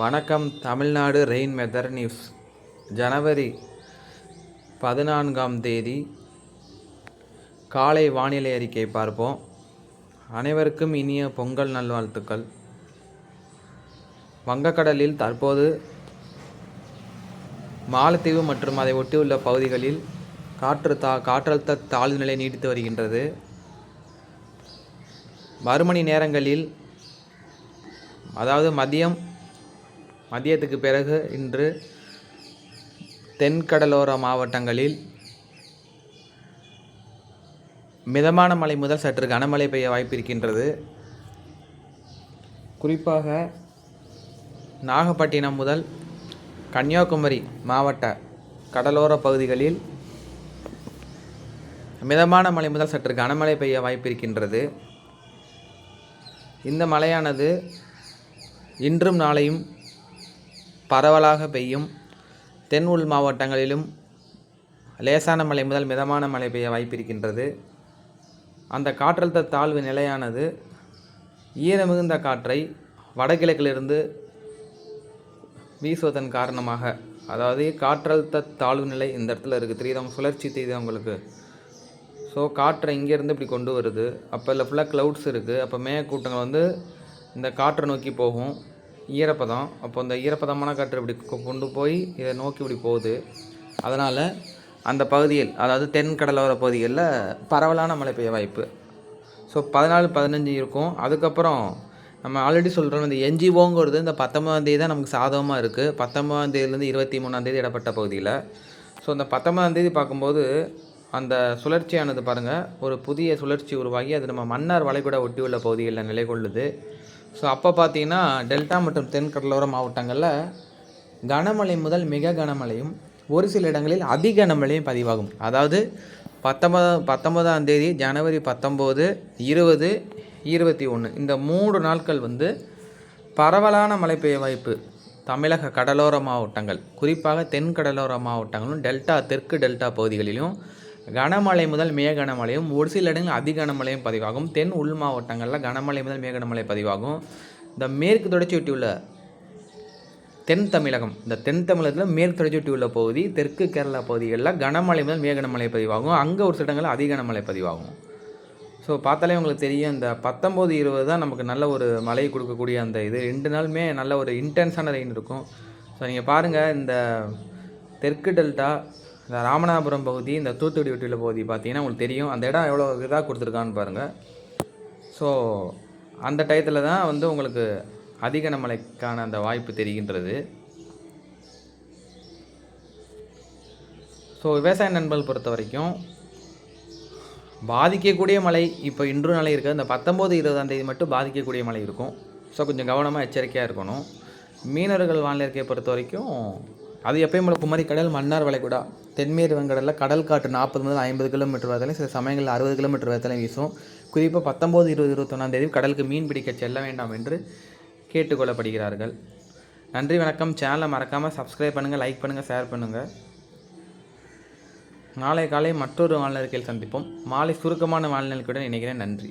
வணக்கம் Tamil Nadu rain weather news. ஜனவரி பதினான்காம் தேதி காலை வானிலை அறிக்கை பார்ப்போம். அனைவருக்கும் இனிய பொங்கல் நல்வாழ்த்துக்கள். வங்கக்கடலில் தற்போது மாலத்தீவு மற்றும் அதை ஒட்டியுள்ள பகுதிகளில் காற்று தா காற்றழுத்த தாழ்வு நிலை நீடித்து வருகின்றது. மறுமணி நேரங்களில் அதாவது மதியம் மதியத்துக்கு பிறகு இன்று தென்கடலோர மாவட்டங்களில் மிதமான மழை முதல் சற்று கனமழை பெய்ய வாய்ப்பு இருக்கின்றது குறிப்பாக நாகப்பட்டினம் முதல் கன்னியாகுமரி மாவட்ட கடலோர பகுதிகளில் மிதமான மழை முதல் சற்று கனமழை பெய்ய வாய்ப்பு இருக்கின்றது இந்த மழையானது இன்றும் நாளையும் பரவலாக பெய்யும். தென் உள் மாவட்டங்களிலும் லேசான மழை முதல் மிதமான மழை பெய்ய வாய்ப்பிருக்கின்றது. அந்த காற்றழுத்த தாழ்வு நிலையானது ஈரமிகுந்த காற்றை வடகிழக்கிலிருந்து வீசுவதன் காரணமாக அதாவது காற்றழுத்த தாழ்வு நிலை இந்த இடத்துல இருக்குது தெரியுதா? சுழற்சி தெரியுதா உங்களுக்கு? ஸோ காற்றை இங்கேருந்து இப்படி கொண்டு வருது. அப்போ இல்லை ஃபுல்லாக க்ளவுட்ஸ் இருக்குது அப்போ மேகக்கூட்டங்கள் வந்து இந்த காற்றை நோக்கி போகும். ஈரப்பதம். அப்போ இந்த ஈரப்பதமான காற்று இப்படி கொண்டு போய் இதை நோக்கி இப்படி போகுது. அதனால் அந்த பகுதியில் அதாவது தென் கடலோர பகுதிகளில் பரவலான மழை பெய்ய வாய்ப்பு. ஸோ பதினாலு பதினஞ்சு இருக்கும். அதுக்கப்புறம் நம்ம ஆல்ரெடி சொல்கிறோம் இந்த என்ஜிஓங்கிறது இந்த பத்தொம்பதாந்தேதி தான் நமக்கு சாதகமாக இருக்குது பத்தொம்பதாந்தேதியிலேருந்து இருபத்தி மூணாந்தேதி இடப்பட்ட பகுதியில். ஸோ இந்த பத்தொம்பதாந்தேதி பார்க்கும்போது அந்த சுழற்சியானது பாருங்கள் ஒரு புதிய சுழற்சி உருவாகி அது நம்ம மன்னார் வளைகுடா ஒட்டியுள்ள பகுதிகளில் நிலை கொள்ளுது ஸோ அப்போ பார்த்தீங்கன்னா டெல்டா மற்றும் தென் கடலோர மாவட்டங்களில் கனமழை முதல் மிக கனமழையும் ஒரு சில இடங்களில் அதி கனமழையும் பதிவாகும். அதாவது பத்தொன்பது பத்தொன்பதாம் தேதி ஜனவரி பத்தொம்போது இருபது இருபத்தி ஒன்று இந்த மூன்று நாட்கள் வந்து பரவலான மழை பெய்ய வாய்ப்பு. தமிழக கடலோர மாவட்டங்கள் குறிப்பாக தென் கடலோர மாவட்டங்களும் டெல்டா தெற்கு டெல்டா பகுதிகளிலும் கனமழை முதல் மிக கனமழையும் ஒரு சில இடங்களில் அதி கனமழையும் பதிவாகும். தென் உள் மாவட்டங்களில் கனமழை முதல் மிக கனமழை பதிவாகும். இந்த மேற்கு தொடர்ச்சியொட்டியுள்ள தென் தமிழகம் இந்த தென் தமிழகத்தில் மேற்கு தொடர்ச்சியொட்டியுள்ள உள்ள பகுதி தெற்கு கேரளா பகுதிகளில் கனமழை முதல் மிக கனமழை பதிவாகும். அங்கே ஒரு சில இடங்களில் அதி கனமழை பதிவாகும். ஸோ பார்த்தாலே உங்களுக்கு தெரியும் இந்த பத்தொம்போது இருபது தான் நமக்கு நல்ல ஒரு மழை கொடுக்கக்கூடிய அந்த இது. ரெண்டு நாளுமே நல்ல ஒரு இன்டென்ஸான ரெயின் இருக்கும். ஸோ நீங்கள் பாருங்கள் இந்த தெற்கு டெல்டா இந்த ராமநாதபுரம் பகுதி இந்த தூத்துக்குடி ஒட்டியில் பகுதி பார்த்தீங்கன்னா உங்களுக்கு தெரியும். அந்த இடம் எவ்வளோ இதாக கொடுத்துருக்கான்னு பாருங்கள் ஸோ அந்த டயத்தில் தான் வந்து உங்களுக்கு அதிக மழைக்கான அந்த வாய்ப்பு தெரிகின்றது. ஸோ விவசாய நண்பர்கள் பொறுத்த வரைக்கும் பாதிக்கக்கூடிய மழை இப்போ இன்று நிலை இருக்குது அந்த பத்தொம்போது இருபதாம் தேதி மட்டும் பாதிக்கக்கூடிய மழை இருக்கும். ஸோ கொஞ்சம் கவனமாக எச்சரிக்கையாக இருக்கணும். மீனவர்கள் வானிலை இருக்கையை பொறுத்த வரைக்கும் அது எப்பயும் போல குமரி கடல் மன்னார் வளைகுடா. தென்மேற்கு வங்கடலில் கடல் காற்று நாற்பது முதல் ஐம்பது கிலோமீட்டர் வேகத்திலும் சில சமயங்களில் அறுபது கிலோமீட்டர் வேகத்திலும் வீசும். குறிப்பாக பத்தொம்போது இருபது இருபத்தொன்னாம் தேதி கடலுக்கு மீன் பிடிக்க செல்ல வேண்டாம் என்று கேட்டுக்கொள்ளப்படுகிறார்கள். நன்றி வணக்கம். சேனலை மறக்காமல் சப்ஸ்கிரைப் பண்ணுங்கள் லைக் பண்ணுங்கள் ஷேர் பண்ணுங்கள் நாளை காலை மற்றொரு வானிலை சந்திப்போம். மாலை சுருக்கமான வானிலைக்குடன் இணைகிறேன். நன்றி.